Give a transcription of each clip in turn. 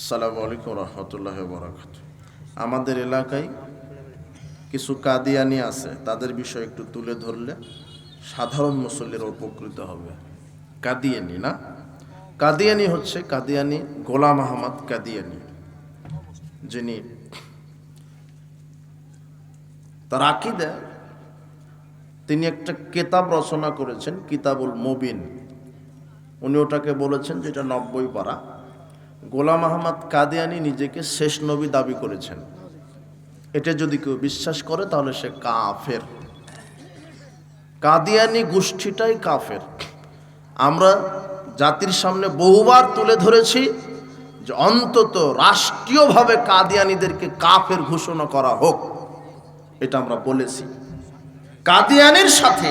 আসসালামু আলাইকুম রহমতুল্লাহ বরাকাত আমাদের এলাকায় কিছু কাদিয়ানি আছে, তাদের বিষয় একটু তুলে ধরলে সাধারণ মুসল্লিরা উপকৃত হবে। কাদিয়ানি না? কাদিয়ানি হচ্ছে কাদিয়ানি গোলাম আহমদ কাদিয়ানি, যিনি তার আকিদা তিনি একটা কেতাব রচনা করেছেন, কিতাবুল মুবিন। উনি ওটাকে বলেছেন যেটা নব্বই পারা। গোলাম আহমদ কাদিয়ানি নিজেকে শেষ নবী দাবি করেছেন। এটা যদি কেউ বিশ্বাস করে, তাহলে সে কাফের। কাদিয়ানি গোষ্ঠীটাই কাফের। আমরা জাতির সামনে বহুবার তুলে ধরেছি যে অন্তত রাষ্ট্রীয়ভাবে কাদিয়ানিদেরকে কাফের ঘোষণা করা হোক, এটা আমরা বলেছি। কাদিয়ানির সাথে,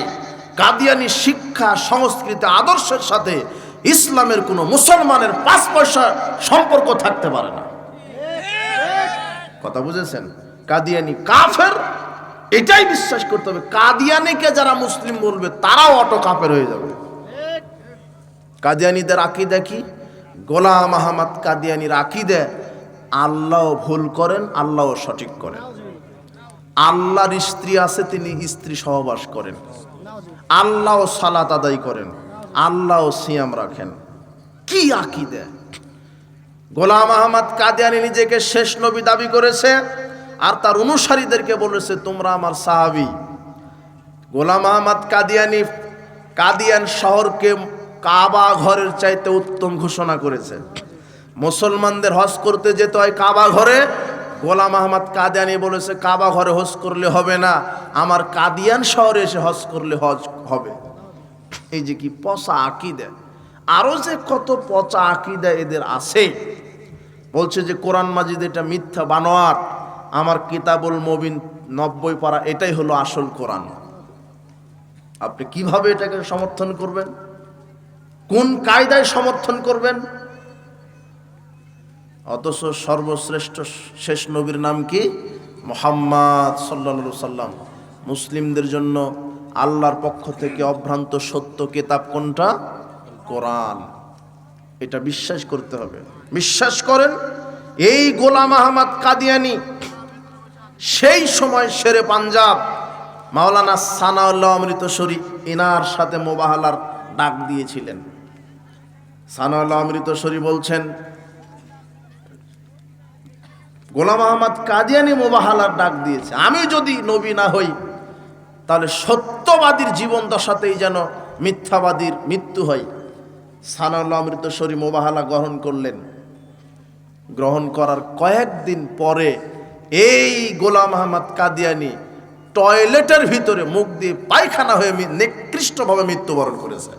কাদিয়ানি শিক্ষা, সংস্কৃতি, আদর্শের সাথে ইসলামের কোনো মুসলমানের পাঁচ পয়সা সম্পর্ক থাকতে পারে না। কথা বুঝেছেন? কাদিয়ানি কাফের, এটাই বিশ্বাস করতে হবে। কাদিয়ানিকে যারা মুসলিম বলবে, তারাও অটো কাফের হয়ে যাবে। কাদিয়ানিদের আকিদা কি? গোলাম আহমদ কাদিয়ানির আকিদে, আল্লাহ ভুল করেন, আল্লাহ সঠিক করেন। আল্লাহর স্ত্রী আছে, তিনি স্ত্রী সহবাস করেন। আল্লাহ সালাত আদায় করেন। আল্লাহ সিয়াম রাখেন। কি আকিদে? গোলাম আহমদ কাদিয়ানি নিজেকে শেষ নবী দাবি করেছে আর তার অনুসারীদেরকে বলেছে, তোমরা আমার সাহাবি। গোলাম আহমদ কাদিয়ানি কাদিয়ান শহরকে কাবা ঘরের চাইতে উত্তম ঘোষণা করেছে। মুসলমানদের হজ করতে যেতে হয় কাবা ঘরে। গোলাম আহমদ কাদিয়ানি বলেছে, কাবা ঘরে হজ করলে হবে না। আমার কাদিয়ান শহরে এসে হজ করলে হজ হবে। এই যে কি পচা আকিদা। আরও যে কত পচা আকিদা এদের আছে। বলছে যে কোরআন মাজিদ এটা মিথ্যা বানোয়াট। আমার কিতাবুল মবিন নব্বই পারা এটাই হলো আসল কোরআন। আপনি কীভাবে এটাকে সমর্থন করবেন? কোন কায়দায় সমর্থন করবেন? অথচ সর্বশ্রেষ্ঠ শেষ নবীর নাম কি? মোহাম্মদ সাল্লা সাল্লাম মুসলিমদের জন্য আল্লাহর পক্ষ থেকে অভ্রান্ত সত্য কেতাব কোনটা? কোরআন। এটা বিশ্বাস করতে হবে। বিশ্বাস করেন, এই গোলাম আহমদ কাদিয়ানি সেই সময় শেরে পাঞ্জাব মাওলানা সানাউল্লাহ অমৃতসরী ইনার সাথে মোবাহালার ডাক দিয়েছিলেন। সানাউল্লাহ অমৃতসরী বলছেন, গোলাম আহমদ কাদিয়ানি মোবাহালার ডাক দিয়েছে। আমি যদি নবী না হই তাহলে সত্যবাদীর জীবন দশাতেই যেন মিথ্যাবাদীর মৃত্যু হয়। সানাউল্লাহ অমৃতসরী মোবাহালা গ্রহণ করলেন। গ্রহণ করার কয়েকদিন পরে এই গোলাম আহমদ কাদিয়ানি টয়লেটের ভিতরে মুখ দিয়ে পায়খানা হয়ে নিকৃষ্টভাবে মৃত্যুবরণ করেছে।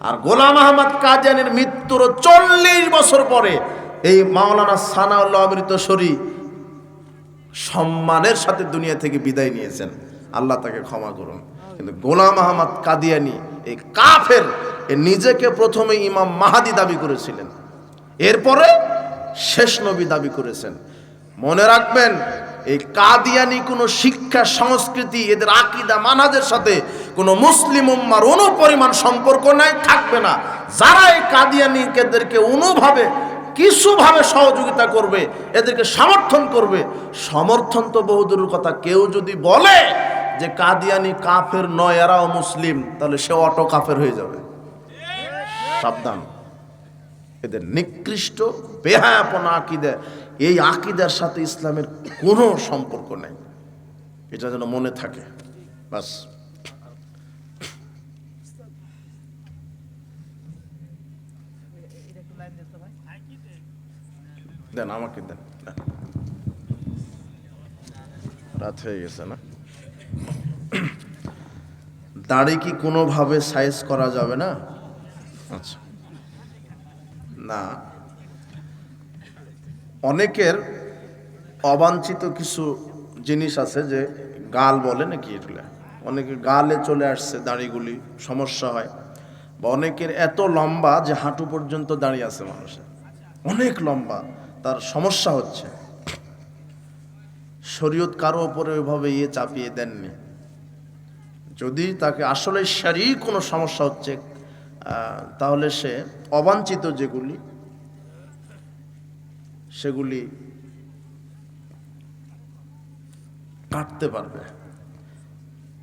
আর গোলাম আহমদ কাদিয়ানির মৃত্যুর চল্লিশ বছর পরে এই মাওলানা সানাউল্লাহ অমৃতসরী সম্মানের সাথে দুনিয়া থেকে বিদায় নিয়েছেন। আল্লাহ তাকে ক্ষমা করুন। কিন্তু গোলাম আহমদ কাদিয়ানি এই কাফের নিজেকে প্রথমে ইমাম মাহাদি দাবি করেছিলেন। এরপরে শেষ নবী দাবি করেছেন। মনে রাখবেন, এই কাদিয়ানি কোনো শিক্ষা, সংস্কৃতি, এদের আকিদা মানাদের সাথে কোনো মুসলিম উম্মার অনুপরিমাণ সম্পর্ক নাই, থাকবে না। যারা এই কাদিয়ানিকেদেরকে অনুভাবে, কিছুভাবে সহযোগিতা করবে, এদেরকে সমর্থন করবে, সমর্থন তো বহুদূরের কথা। কেউ যদি বলে যে কাদিয়ানি কাফের নয়, এরাও মুসলিম, তাহলে সে অটো কাফের হয়ে যাবে। সাবধান। এদের নিকৃষ্ট, বেহায়াপনা আকিদা, এই আকিদার সাথে ইসলামের কোনো সম্পর্ক নেই। এটা যেন মনে থাকে। বাস। দেন, আমাকে দেন। রাত হয়ে গেছে না? দাড়ি কি কোনোভাবে সাইজ করা যাবে না? আচ্ছা। না। অনেকের অবাঞ্ছিত কিছু জিনিস আছে যে গাল বলে নাকি এগুলো? অনেকে গালে চলে আসছে দাড়িগুলি সমস্যা হয়। বা অনেকের এত লম্বা যে হাঁটু পর্যন্ত দাঁড়িয়ে আছে মানুষের। অনেক লম্বা তার সমস্যা হচ্ছে। শরীয়ত কারও ওপরে ওইভাবে ইয়ে চাপিয়ে দেননি। যদি তাকে আসলে শারীরিক কোনো সমস্যা হচ্ছে তাহলে সে অবাঞ্ছিত যেগুলি, সেগুলি কাটতে পারবে।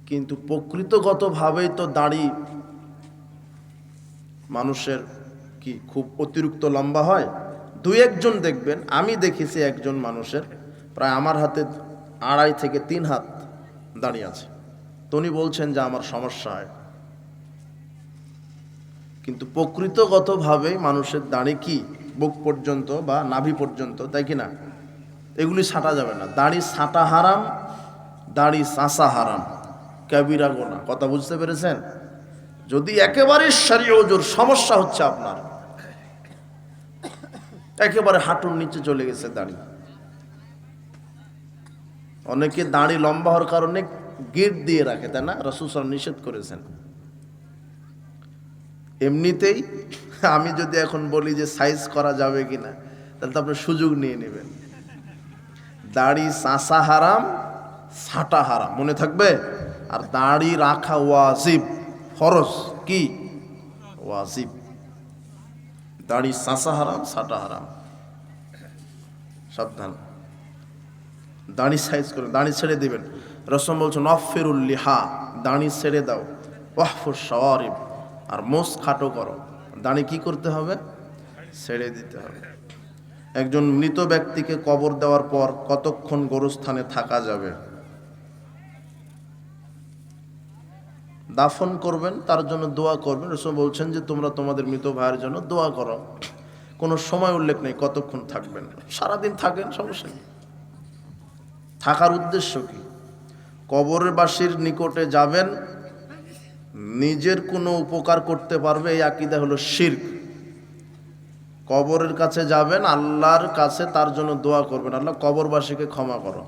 কিন্তু প্রকৃতগতভাবেই তো দাড়ি মানুষের কি খুব অতিরিক্ত লম্বা হয়? দু একজন দেখবেন, আমি দেখেছি একজন মানুষের, প্রায় আমার হাতে আড়াই থেকে তিন হাত দাঁড়িয়ে আছে। তো উনি বলছেন যে আমার সমস্যা হয় কিন্তু প্রকৃতগতভাবে মানুষের দাঁড়ি কি? বুক পর্যন্ত বা নাভি পর্যন্ত, তাই কি না? এগুলি ছাঁটা যাবে না। দাড়ি ছাঁটা হারাম, দাড়ি চাষা হারাম। ক্যাবিরা গোনা। কথা বুঝতে পেরেছেন? যদি একেবারে সারিয়ে ওজোর সমস্যা হচ্ছে আপনার, একেবারে হাঁটুর নিচে চলে গেছে দাড়ি। অনেকে দাড়ি লম্বা হওয়ার কারণে গিট দিয়ে রাখে, তাই না? রসুল সাল্লাম নিষেধ করেছেন। এমনিতেই আমি যদি এখন বলি যে সাইজ করা যাবে কিনা, তাহলে তো আপনি সুযোগ নিয়ে নেবেন। দাড়ি চাষা হারাম, ছাটা হারাম, মনে থাকবে? আর দাড়ি রাখা ওয়াজিব, ফরজ কি? ওয়াজিব। দাড়ি চাষা হারাম, ছাটা হারাম। সাবধান। দাড়ি সাইজ করে দাড়ি ছেড়ে দিবেন। রসম বলছে নফেরুল লিহা, দাড়ি ছেড়ে দাও। ওয়াহফুর সওয়ারিব আর মোস খাটো করো। দাঁড়ি কি করতে হবে? ছেড়ে দিতে হবে। একজন মৃত ব্যক্তিকে কবর দেওয়ার পর কতক্ষণ গোরস্থানে থাকা যাবে? দাফন করবেন, তার জন্য দোয়া করবেন। রসম বলছেন যে, তোমরা তোমাদের মৃত ভাইয়ের জন্য দোয়া করো। কোনো সময় উল্লেখ নেই কতক্ষণ থাকবেন। সারাদিন থাকেন, সমস্যা নেই। থাকার উদ্দেশ্য কি? কবরের বাসীর নিকটে যাবেন, নিজের কোনো উপকার করতে পারবে, এই আকিদা হলো শির্ক। কবরের কাছে যাবেন, আল্লাহর কাছে তার জন্য দোয়া করবেন, আল্লাহ কবরবাসীকে ক্ষমা করো।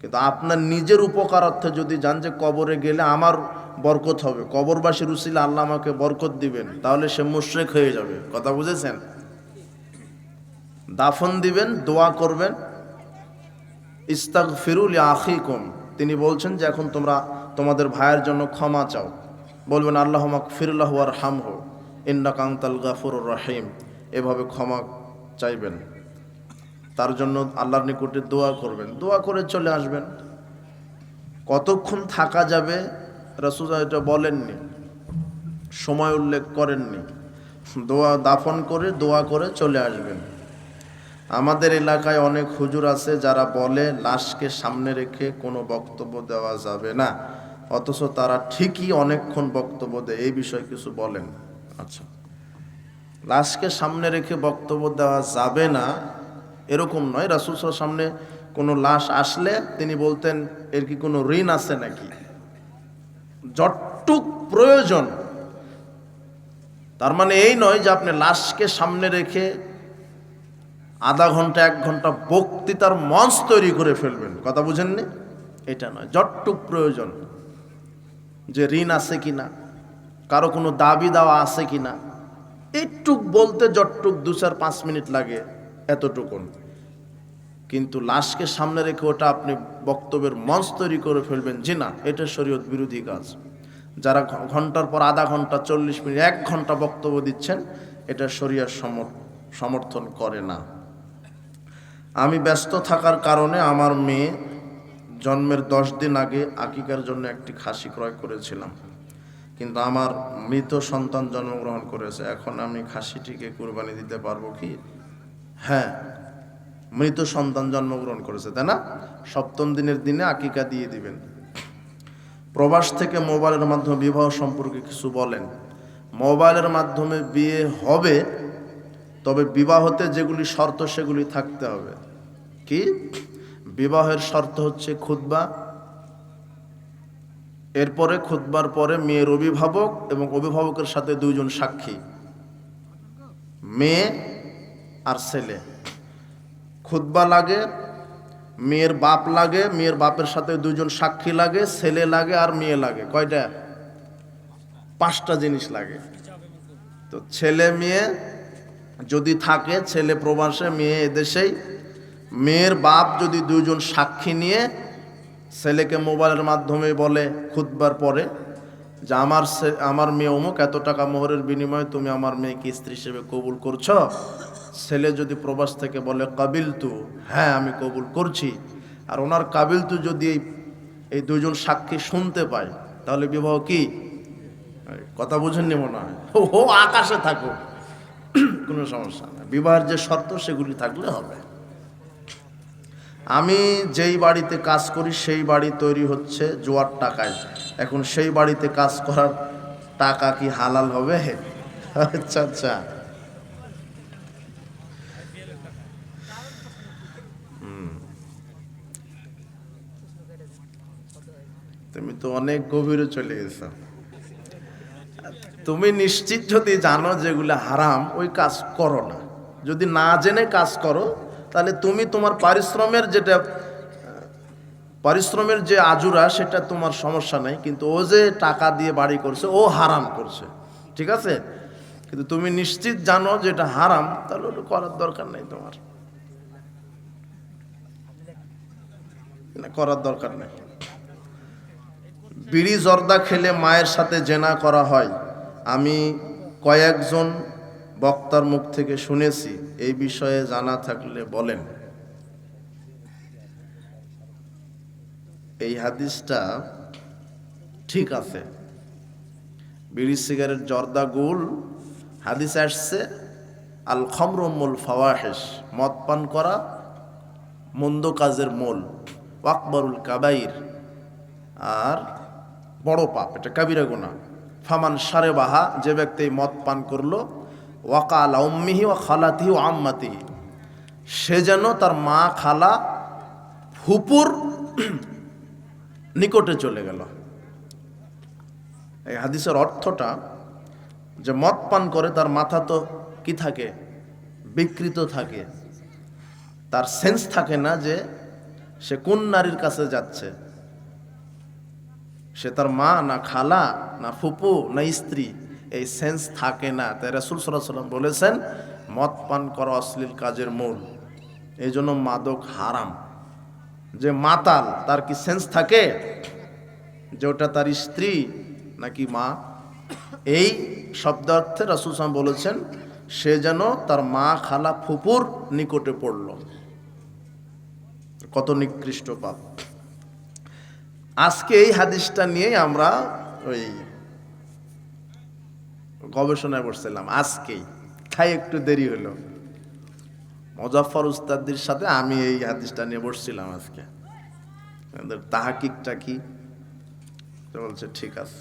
কিন্তু আপনার নিজের উপকারার্থে যদি যান যে কবরে গেলে আমার বরকত হবে, কবরবাসীর উসিলে আল্লাহ আমাকে বরকত দিবেন, তাহলে সে মুশরেক হয়ে যাবে, কথা বুঝেছেন? দাফন দিবেন, দোয়া করবেন ইস্তাক ফিরুল আখিকুম। তিনি বলছেন যে এখন তোমরা তোমাদের ভাইয়ের জন্য ক্ষমা চাও। বলবেন, আল্লাহ মাক ফিরুল্লাহ আর ইন্না কাংতাল গাফুর রহিম। এভাবে ক্ষমা চাইবেন। তার জন্য আল্লাহর নিকটে দোয়া করবেন। দোয়া করে চলে আসবেন। কতক্ষণ থাকা যাবে? রসুজা এটা বলেননি। সময় উল্লেখ করেননি। দোয়া দাফন করে, দোয়া করে চলে আসবেন। আমাদের এলাকায় অনেক হুজুর আছে যারা বলে, লাশকে সামনে রেখে কোনো বক্তব্য দেওয়া যাবে না। অথচ তারা ঠিকই অনেকক্ষণ বক্তব্য দেয়, এই বিষয়ে কিছু বলেন। আচ্ছা। লাশকে সামনে রেখে বক্তব্য দেওয়া যাবে না, এরকম নয়। রাসুল সামনে কোনো লাশ আসলে তিনি বলতেন, এর কি কোনো ঋণ আছে নাকি? যটটুক প্রয়োজন। তার মানে এই নয় যে আপনি লাশকে সামনে রেখে আধা ঘণ্টা, এক ঘণ্টা বক্তৃতার মঞ্চ তৈরি করে ফেলবেন। কথা বুঝেননি? এটা নয় যটটুক প্রয়োজন। যে ঋণ আছে কিনা, কারও কোনো দাবি দেওয়া আছে কিনা একটুক বলতে যটটুক দু চার পাঁচ মিনিট লাগে, এতটুকুন। কিন্তু লাশকে সামনে রেখে ওটা আপনি বক্তব্যের মঞ্চ তৈরি করে ফেলবেন। জি না, এটা শরীয়ত বিরোধী কাজ। যারা ঘণ্টার পর আধা ঘণ্টা, চল্লিশ মিনিট, এক ঘণ্টা বক্তব্য দিচ্ছেন, এটা সমর- সমর্থন করে না। আমি ব্যস্ত থাকার কারণে আমার মেয়ে জন্মের দশ দিন আগে আকিকার জন্য একটি খাসি ক্রয় করেছিলাম। কিন্তু আমার মৃত সন্তান জন্মগ্রহণ করেছে। এখন আমি খাসিটিকে কুরবানি দিতে পারব কি? হ্যাঁ মৃত সন্তান জন্মগ্রহণ করেছে, তাই না? সপ্তম দিনের দিনে আকিকা দিয়ে দিবেন। প্রবাস থেকে মোবাইলের মাধ্যমে বিবাহ সম্পর্কে কিছু বলেন। মোবাইলের মাধ্যমে বিয়ে হবে তবে বিবাহতে যেগুলি শর্ত, সেগুলি থাকতে হবে। কি? বিবাহের শর্ত হচ্ছে খুতবা। এরপরে খুতবার পরে মেয়ের অভিভাবক এবং অভিভাবকের সাথে দুইজন সাক্ষী। মেয়ে আর ছেলে। খুতবা লাগে, মেয়ের বাপ লাগে, মেয়ের বাপের সাথে দুজন সাক্ষী লাগে, ছেলে লাগে আর মেয়ে লাগে। কয়টা? পাঁচটা জিনিস লাগে। তো ছেলে, মেয়ে যদি থাকে ছেলে প্রবাসে, মেয়ে এদেশেই, মেয়ের বাপ যদি দুজন সাক্ষী নিয়ে ছেলেকে মোবাইলের মাধ্যমে বলে খুদবার পরে যে আমার আমার মেয়ে অমুক, এত টাকা মোহরের বিনিময়ে তুমি আমার মেয়েকে স্ত্রী হিসেবে কবুল করছ? ছেলে যদি প্রবাস থেকে বলে কাবিল তু হ্যাঁ আমি কবুল করছি। আর ওনার কাবিল তু যদি এই এই দুজন সাক্ষী শুনতে পায়, তাহলে বিবাহ কি? কথা বুঝেননি মনে হয়। ও আকাশে থাকুক। কোনো সমস্যা না। বিবাহের যে শর্ত, সেগুলি থাকলে হবে। আমি যেই বাড়িতে কাজ করি, সেই বাড়ি তৈরি হচ্ছে জোয়ার টাকায়। এখন সেই বাড়িতে কাজ করার টাকা কি হালাল হবে? আচ্ছা আচ্ছা। তুমি তো অনেক গভীরে চলে গেছো। তুমি নিশ্চিত যদি জানো যেগুলো হারাম, ওই কাজ করো না। যদি না জেনে কাজ করো, তাহলে তুমি তোমার পারিশ্রমের যেটা, পারিশ্রমের যে আজুরা, সেটা তোমার সমস্যা নেই। কিন্তু ও যে টাকা দিয়ে বাড়ি করছে, ও হারাম করছে। ঠিক আছে? কিন্তু তুমি নিশ্চিত জানো যে এটা হারাম, তাহলে ওটা করার দরকার নেই তোমার। করার দরকার নেই। বিড়ি জর্দা খেলে মায়ের সাথে জেনা করা হয়। আমি কয়েকজন বক্তার মুখ থেকে শুনেছি, এই বিষয়ে জানা থাকলে বলেন। এই হাদিসটা ঠিক আছে। বিড়ি, সিগারেট, জর্দা, গুল, হাদিস আসছে আল খমরমুল ফাওয়াহেস মদ পান করা, মন্দ কাজের মূল, ওয়াকবরুল কাবাইর, আর বড় পাপ, এটা কাবিরা গুণা ফামান সারে বাহা যে ব্যক্তি মদ পান করল ওয়াকা আলা উম্মিহি ও খালাতিহি ও আম্মাতিহি। সে যেন তার মা খালা ফুপুর নিকটে চলে গেল। এই হাদিসের অর্থটা যে মদ পান করে তার মাথা তো কি থাকে? বিকৃত থাকে। তার সেন্স থাকে না যে সে কোন নারীর কাছে যাচ্ছে। সে তার মা না খালা, না ফুপু, না স্ত্রী, এই সেন্স থাকে না। তাই রাসুল সাল্লাম বলেছেন, মদ পান করা অশ্লীল কাজের মূল, এই জন্য মাদক হারাম। যে মাতাল, তার কি সেন্স থাকে? যে ওটা তার স্ত্রী নাকি মা? এই শব্দার্থে রাসুল সালাম বলেছেন, সে যেন তার মা, খালা, ফুপুর নিকটে পড়ল। কত নিকৃষ্ট পাপ। আজকে এই হাদিসটা নিয়েই আমরা ওই গবেষণায় বসছিলাম, আজকেই। তাই একটু দেরি হলো। মজাফর উস্তাদির সাথে আমি এই হাদিসটা নিয়ে বসছিলাম আজকে। তাহাকিকটা কি? বলছে, ঠিক আছে।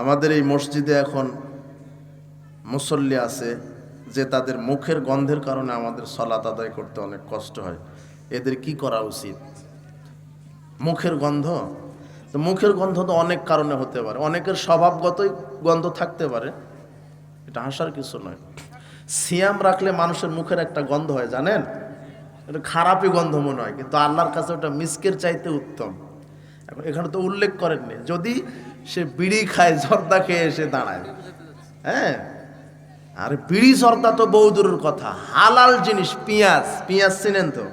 আমাদের এই মসজিদে এখন মুসল্লি আছে, যে তাদের মুখের গন্ধের কারণে আমাদের সলাত আদায় করতে অনেক কষ্ট হয়। এদের কি করা উচিত? মুখের গন্ধ? তো মুখের গন্ধ তো অনেক কারণে হতে পারে। অনেকের স্বভাবগতই গন্ধ থাকতে পারে। এটা হাসার কিছু নয়। সিয়াম রাখলে মানুষের মুখের একটা গন্ধ হয়, জানেন? এটা খারাপই গন্ধ মনে হয়, কিন্তু আল্লাহর কাছে ওটা মিসকের চাইতে উত্তম। এখন এখানে তো উল্লেখ করেননি। যদি সে বিড়ি খায়, জর্দা খেয়ে এসে দাঁড়ায়। হ্যাঁ? আর বিড়ি, জর্দা তো বহু দূরের কথা। হালাল জিনিস, পেঁয়াজ। পেঁয়াজ চিনেন তো?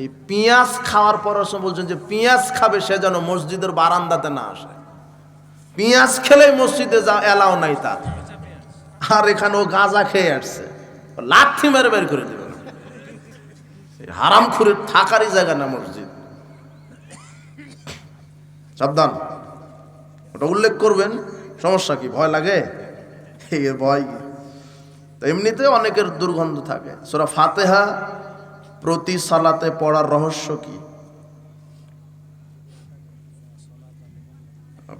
এই পেঁয়াজ খাওয়ার পর বলছেন যে পেঁয়াজ খাবে সে যেন মসজিদের বারান্দাতে না আসে। পেঁয়াজ খেলেই মসজিদে যা এলাও নাই তার আর এখানে ও গাঁজা খেয়ে আসছে। লাথি মেরে বের করে দেবে। হারাম থাকারই জায়গা না মসজিদ। সাবধান। ওটা উল্লেখ করবেন, সমস্যা কি, ভয় লাগে? ভয় কি? এমনিতে অনেকের দুর্গন্ধ থাকে। সোরা ফাতেহা প্রতি সালাতে পড়ার রহস্য কি?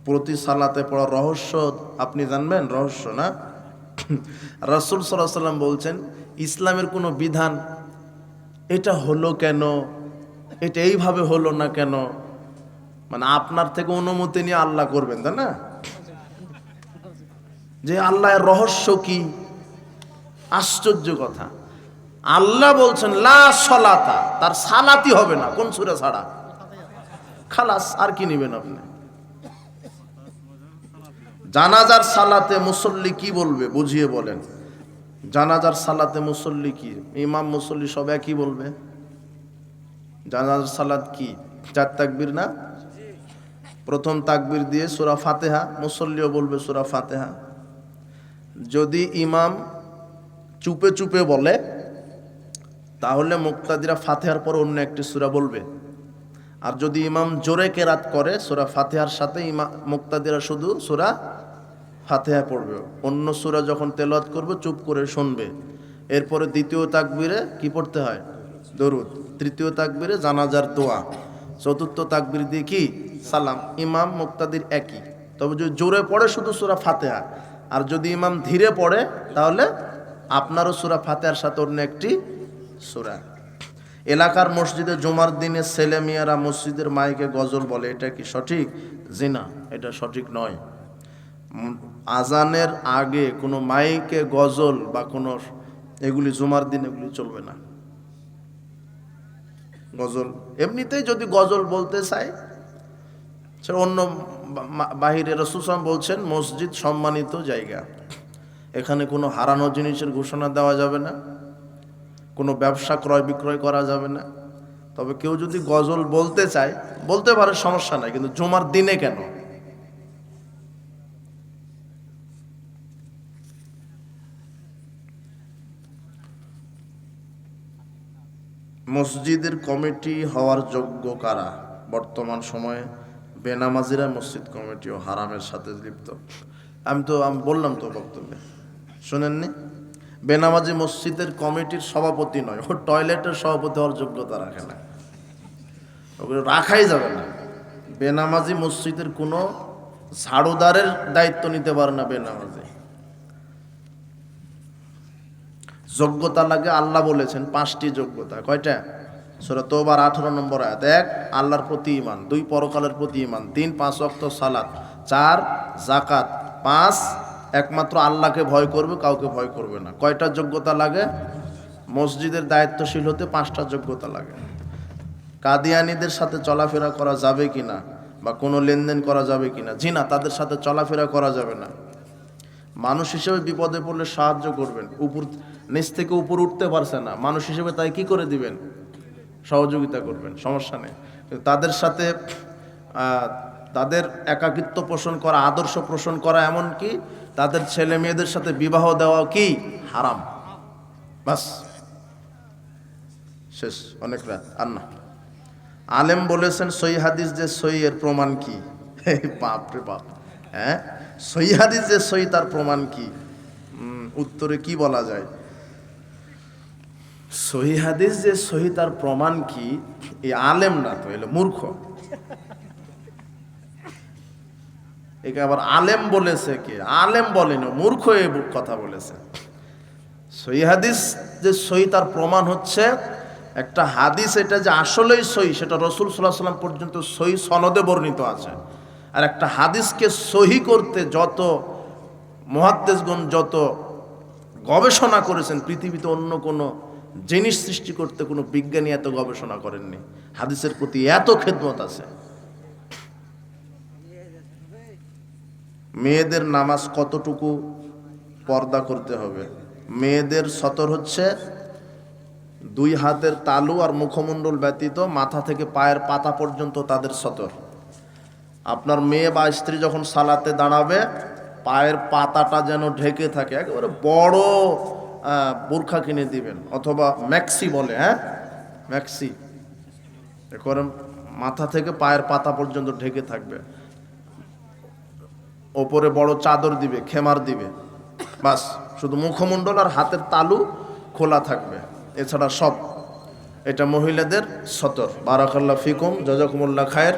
প্রতি সালাতে পড়ার রহস্য আপনি জানবেন? রহস্য না? রাসুল সাল্লাহ সাল্লাম বলছেন, ইসলামের কোনো বিধান এটা হলো কেন? এটা এইভাবে হলো না কেন? মানে আপনার থেকে অনুমতি নিয়ে আল্লাহ করবেন, তাই না? যে আল্লাহর রহস্য কি? আশ্চর্য কথা। আল্লাহ বলছেন, লা তার সালাতি হবে না, কোন সুরে ছাড়া। খালাস, আর কি নেবেন আপনি? জানাজার সালাতে মুসল্লি কি বলবে, বুঝিয়ে বলেন। জানাজার সালাতে মুসল্লি কি? ইমাম, মুসল্লি সব একই বলবে। জানাজার সালাত কি? চার তাকবির না? প্রথম তাকবির দিয়ে সুরা ফাতেহা, মুসল্লিও বলবে সুরা ফাতেহা। যদি ইমাম চুপে চুপে বলে তাহলে মুক্তাদিরা ফাতেহার পর অন্য একটি সূরা বলবে। আর যদি ইমাম জোরে কেরাত করে, সূরা ফাতেহার সাথে ইমা মুক্তাদিরা শুধু সূরা ফাতেহা পড়বে। অন্য সূরা যখন তেলাওয়াত করবে, চুপ করে শুনবে। এরপরে দ্বিতীয় তাকবিরে কি পড়তে হয়? দরুদ। তৃতীয় তাকবিরে জানাজার দোয়া। চতুর্থ তাকবির দিয়ে কি? সালাম। ইমাম, মুক্তাদির একই। তবে যদি জোরে পড়ে, শুধু সূরা ফাতেহা। আর যদি ইমাম ধীরে পড়ে, তাহলে আপনারও সুরা ফাতেহার সাথে অন্য একটি সূরা। এলাকার মসজিদে জুমার দিনে ছেলে মেয়েরা মসজিদের মাইকে গজল বলে, এটা কি সঠিক? জিনা, এটা সঠিক নয়। আজানের আগে কোনো মাইকে গজল বা কোনো, এগুলি জুমার দিন এগুলি চলবে না। গজল, এমনিতেই যদি গজল বলতে চায়, সে অন্য বা- মা- বাহিরে রসুসাম বলছেন, মসজিদ সম্মানিত জায়গা। এখানে কোনো হারানো জিনিসের ঘোষণা দেওয়া যাবে না। কোনো ব্যবসা ক্রয় বিক্রয় করা যাবে না। তবে কেউ যদি গজল বলতে চায়, বলতে পারে সমস্যা নাই, কিন্তু জুমার দিনে কেন? মসজিদের কমিটি হওয়ার যোগ্য কারা? বর্তমান সময়ে বেনামাজিরা মসজিদ কমিটি ও হারামের সাথে লিপ্ত। আমি তো, আমি বললাম তো বক্তব্যে। শোনেননি? বেনামাজি মসজিদের কমিটির সভাপতি নয়, ও টয়লেটের সভাপতি হওয়ার যোগ্যতা রাখে না। ওগুলো রাখাই যাবে না। বেনামাজি মসজিদের কোনো ঝাড়ুদারের দায়িত্ব নিতে পারে না বেনামাজি। যোগ্যতা লাগে আল্লাহ বলেছেন, পাঁচটি যোগ্যতা। কয়টা? সুরা তোবার আঠারো নম্বর আয়াত। এক, আল্লাহর প্রতি ইমান দুই, পরকালের প্রতি ইমান তিন, পাঁচ অক্ত সালাত। চার জাকাত পাঁচ একমাত্র আল্লাহকে ভয় করবে, কাউকে ভয় করবে না। কয়টা যোগ্যতা লাগে? মসজিদের দায়িত্বশীল হতে পাঁচটা যোগ্যতা লাগে। কাদিয়ানিদের সাথে চলাফেরা করা যাবে কি না বা কোনো লেনদেন করা যাবে জি না তাদের সাথে চলাফেরা করা যাবে না। মানুষ হিসেবে বিপদে পড়লে সাহায্য করবেন। উপর, নিচ থেকে উপর উঠতে পারছে না। মানুষ হিসেবে তাই কি করে দিবেন? সহযোগিতা করবেন, সমস্যা নেই। তাদের সাথে তাদের একাকিত্ব পোষণ করা, আদর্শ পোষণ করা এমন কি? তাদের ছেলে মেয়েদের সাথে বিবাহ দেওয়া কি হারাম? বাস। শেষ, অনেক রাত। আর না। আলেম বলেছেন সই হাদিস যে সই এর প্রমাণ কি? বাপ রে বাপ। হ্যাঁ? সই হাদিস যে সই তার প্রমাণ কি? উত্তরে কি বলা যায়? সহি হাদিস যে সহি, তার প্রমাণ কি? এই আলেম না তো, এলো মূর্খ। একে আবার আলেম বলেছে কে? আলেম বলেনি, মূর্খ এ কথা বলেছে। সহি হাদিস যে সহি তার প্রমাণ হচ্ছে, একটা হাদিস এটা যে আসলেই সই সেটা রসুল সাল্লাহ সাল্লাম পর্যন্ত সই সনদে বর্ণিত আছে। আর একটা হাদিসকে সহি করতে যত মহাদ্দেশগণ যত গবেষণা করেছেন, পৃথিবীতে অন্য কোনো জিনিস সৃষ্টি করতে কোনো বিজ্ঞানী এত গবেষণা করেননি। হাদিসের প্রতি এত খেদমত আছে। মেয়েদের নামাজ কতটুকু পর্দা করতে হবে? মেয়েদের সতর হচ্ছে দুই হাতের তালু আর মুখমণ্ডল ব্যতীত মাথা থেকে পায়ের পাতা পর্যন্ত তাদের সতর। আপনার মেয়ে বা স্ত্রী যখন সালাতে দাঁড়াবে, পায়ের পাতাটা যেন ঢেকে থাকে, একেবারে বড় বোরখা কিনে দিবেন, অথবা ম্যাক্সি বলে হ্যাঁ? ম্যাক্সি। করে মাথা থেকে পায়ের পাতা পর্যন্ত ঢেকে থাকবে। ওপরে বড় চাদর দিবে, খেমার দিবে। বাস, শুধু মুখমণ্ডল আর হাতের তালু খোলা থাকবে। এছাড়া সব। এটা মহিলাদের সতর। বারাকাল্লা ফিকুম জজাকুমুল্লা খায়ের।